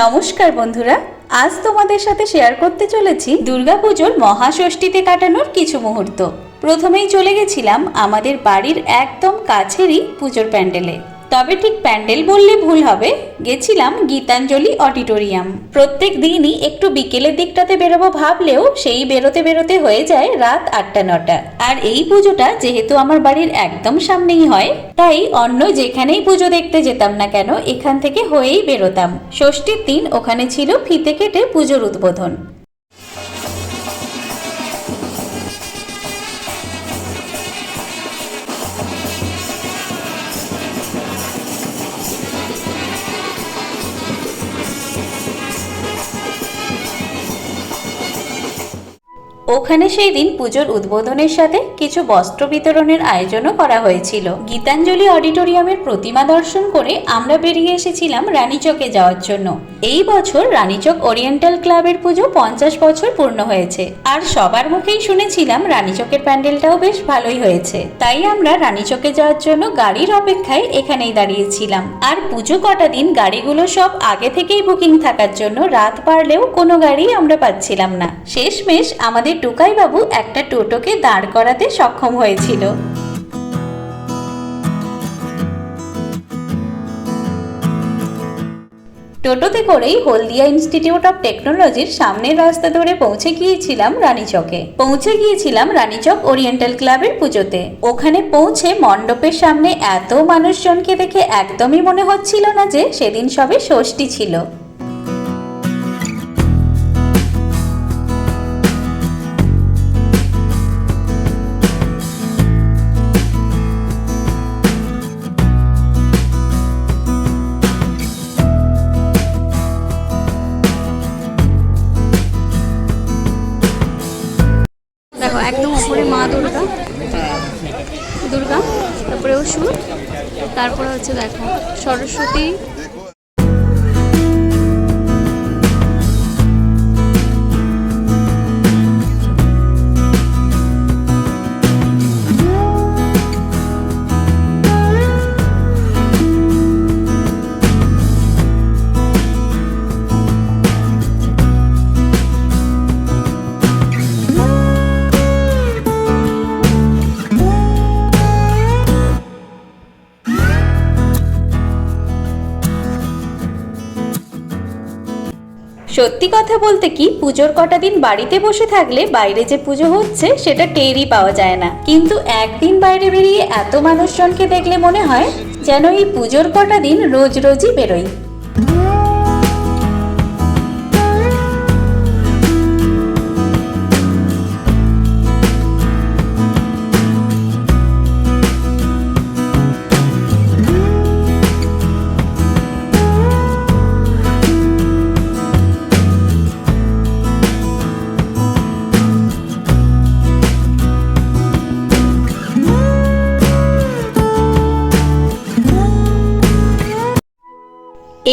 নমস্কার বন্ধুরা, আজ তোমাদের সাথে শেয়ার করতে চলেছি দুর্গাপুজোর মহাষষ্ঠীতে কাটানোর কিছু মুহূর্ত। প্রথমেই চলে গেছিলাম আমাদের বাড়ির একদম কাছেরই পুজোর প্যান্ডেলে। তবে ঠিক প্যান্ডেল বললে ভুল হবে। গেছিলাম গীতাঞ্জলি অডিটোরিয়াম। প্রত্যেক দিনই একটু বিকেলের দিকটাতে বেরোবো ভাবলেও সেই বেরোতে বেরোতে হয়ে যায় রাত আটটা, নটা। আর এই পুজোটা যেহেতু আমার বাড়ির একদম সামনেই হয়, তাই অন্য যেখানেই পুজো দেখতে যেতাম না কেন এখান থেকে হয়েই বেরোতাম। ষষ্ঠীর দিন ওখানে ছিল ফিতে কেটে পুজোর উদ্বোধন। ওখানে সেই দিন পুজোর উদ্বোধনের সাথে কিছু বস্ত্র বিতরণের আয়োজনও করা হয়েছিল। গীতাঞ্জলি অডিটোরিয়ামের প্রতিমা দর্শন করে আমরা বেরিয়ে এসেছিলাম রানীচকে যাওয়ার জন্য। এই বছর রানীচক ওরিয়েন্টাল ক্লাবের পুজো পঞ্চাশ বছর পূর্ণ হয়েছে। আর সবার মুখেই শুনেছিলাম রানীচকের প্যান্ডেলটাও বেশ ভালোই হয়েছে। তাই আমরা রানীচকে যাওয়ার জন্য গাড়ির অপেক্ষায় এখানেই দাঁড়িয়েছিলাম। আর পুজো কটা দিন গাড়িগুলো সব আগে থেকেই বুকিং থাকার জন্য রাত পারলেও কোনো গাড়ি আমরা পাচ্ছিলাম না। শেষমেশ আমাদের টুকাই বাবু একটা টোটোকে দাঁড় করাতে সক্ষম হয়েছিল। টোটোতে করেই হলদিয়া ইনস্টিটিউট অফ টেকনোলজির সামনের রাস্তা ধরে পৌঁছে গিয়েছিলাম রানীচকে। পৌঁছে গিয়েছিলাম রানীচক ওরিয়েন্টাল ক্লাবের পুজোতে। ওখানে পৌঁছে মণ্ডপের সামনে এত মানুষজনকে দেখে একদমই মনে হচ্ছিল না যে সেদিন সবে ষষ্ঠী ছিল। তারপরে হচ্ছে দেখো সরস্বতী সত্যি কথা বলতে কি, পুজোর কটা দিন বাড়িতে বসে থাকলে বাইরে যে পুজো হচ্ছে, সেটা টেরই পাওয়া যায় না। কিন্তু একদিন বাইরে বেরিয়ে এত মানুষজনকে দেখলে মনে হয় যেন এই পুজোর কটা দিন রোজ রোজই বেরোই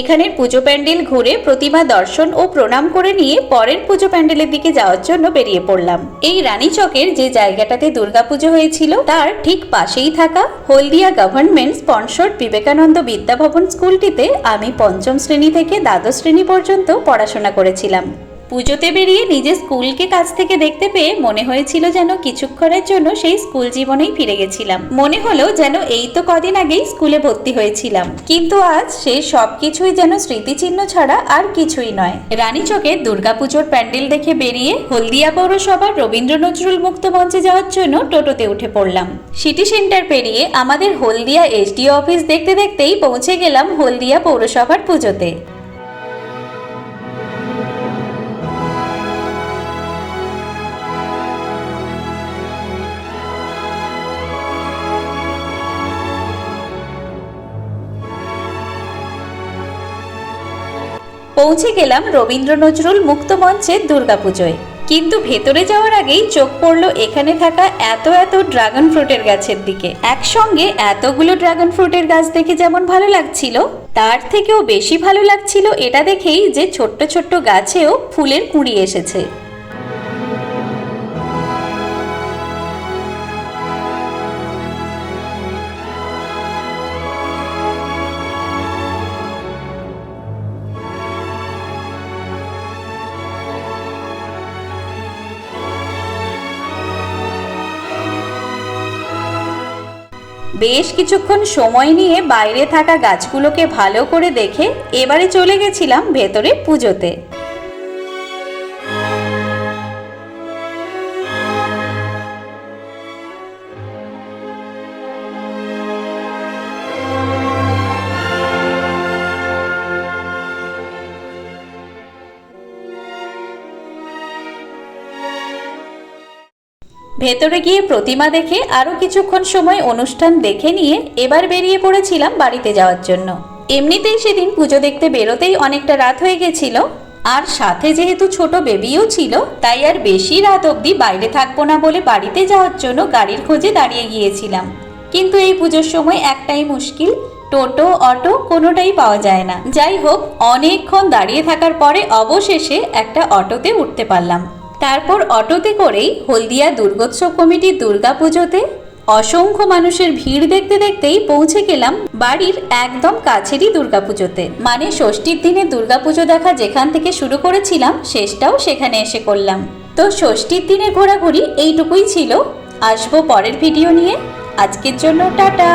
এখানের পুজো প্যান্ডেল ঘুরে প্রতিমা দর্শন ও প্রণাম করে নিয়ে পরের পুজো প্যান্ডেলের দিকে যাওয়ার জন্য বেরিয়ে পড়লাম। এই রানী চকের যে জায়গাটাতে দুর্গাপুজো হয়েছিল, তার ঠিক পাশেই থাকা হলদিয়া গভর্নমেন্ট স্পন্সর্ড বিবেকানন্দ বিদ্যাভবন স্কুলটিতে আমি পঞ্চম শ্রেণি থেকে দ্বাদশ শ্রেণি পর্যন্ত পড়াশোনা করেছিলাম। পুজোতে বেরিয়ে নিজের স্কুলকে কাছ থেকে দেখতে পেয়ে মনে হয়েছিল যেন কিছুক্ষণের জন্য সেই স্কুল জীবনেই ফিরে গেছিলাম। মনে হলো যেন এই তো কদিন আগেই স্কুলে ভর্তি হয়েছিলাম। কিন্তু আজ সেই সব কিছুই যেন স্মৃতিচিহ্ন ছাড়া আর কিছুই নয়। রানীচকে দুর্গাপুজোর প্যান্ডেল দেখে বেরিয়ে হলদিয়া পৌরসভার রবীন্দ্র নজরুল মুক্ত মঞ্চে যাওয়ার জন্য টোটোতে উঠে পড়লাম। সিটি সেন্টার পেরিয়ে আমাদের হলদিয়া এসডিও অফিস দেখতে দেখতেই পৌঁছে গেলাম হলদিয়া পৌরসভার পুজোতে। পৌঁছে গেলাম রবীন্দ্র নজরুল মুক্ত মঞ্চে দুর্গাপুজোয়। কিন্তু ভেতরে যাওয়ার আগেই চোখ পড়ল এখানে থাকা এত এত ড্রাগন ফ্রুটের গাছের দিকে। একসঙ্গে এতগুলো ড্রাগন ফ্রুটের গাছ দেখে যেমন ভালো লাগছিল, তার থেকেও বেশি ভালো লাগছিল এটা দেখেই যে ছোট্ট ছোট্ট গাছেও ফুলের কুঁড়ি এসেছে। বেশ কিছুক্ষণ সময় নিয়ে বাইরে থাকা গাছগুলোকে ভালো করে দেখে এবারে চলে গেছিলাম ভেতরে পুজোতে। ভেতরে গিয়ে প্রতিমা দেখে আরও কিছুক্ষণ সময় অনুষ্ঠান দেখে নিয়ে এবার বেরিয়ে পড়েছিলাম বাড়িতে যাওয়ার জন্য। এমনিতেই সেদিন পুজো দেখতে বেরোতেই অনেকটা রাত হয়ে গেছিল। আর সাথে যেহেতু ছোট বেবিও ছিল, তাই আর বেশি রাত অবধি বাইরে থাকব না বলে বাড়িতে যাওয়ার জন্য গাড়ির খোঁজে দাঁড়িয়ে গিয়েছিলাম। কিন্তু এই পুজোর সময় একটাই মুশকিল, টোটো, অটো কোনোটাই পাওয়া যায় না। যাই হোক, অনেকক্ষণ দাঁড়িয়ে থাকার পরে অবশেষে একটা অটোতে উঠতে পারলাম। তারপর অটোতে করেই হলদিয়া দুর্গোৎসব কমিটির দুর্গাপুজোতে অসংখ্য মানুষের ভিড় দেখতে দেখতেই পৌঁছে গেলাম বাড়ির একদম কাছেরই দুর্গাপুজোতে। মানে ষষ্ঠীর দিনে দুর্গাপুজো দেখা যেখান থেকে শুরু করেছিলাম, শেষটাও সেখানে এসে করলাম। তো ষষ্ঠীর দিনে ঘোরাঘুরি এইটুকুই ছিল। আসব পরের ভিডিও নিয়ে। আজকের জন্য টাটা।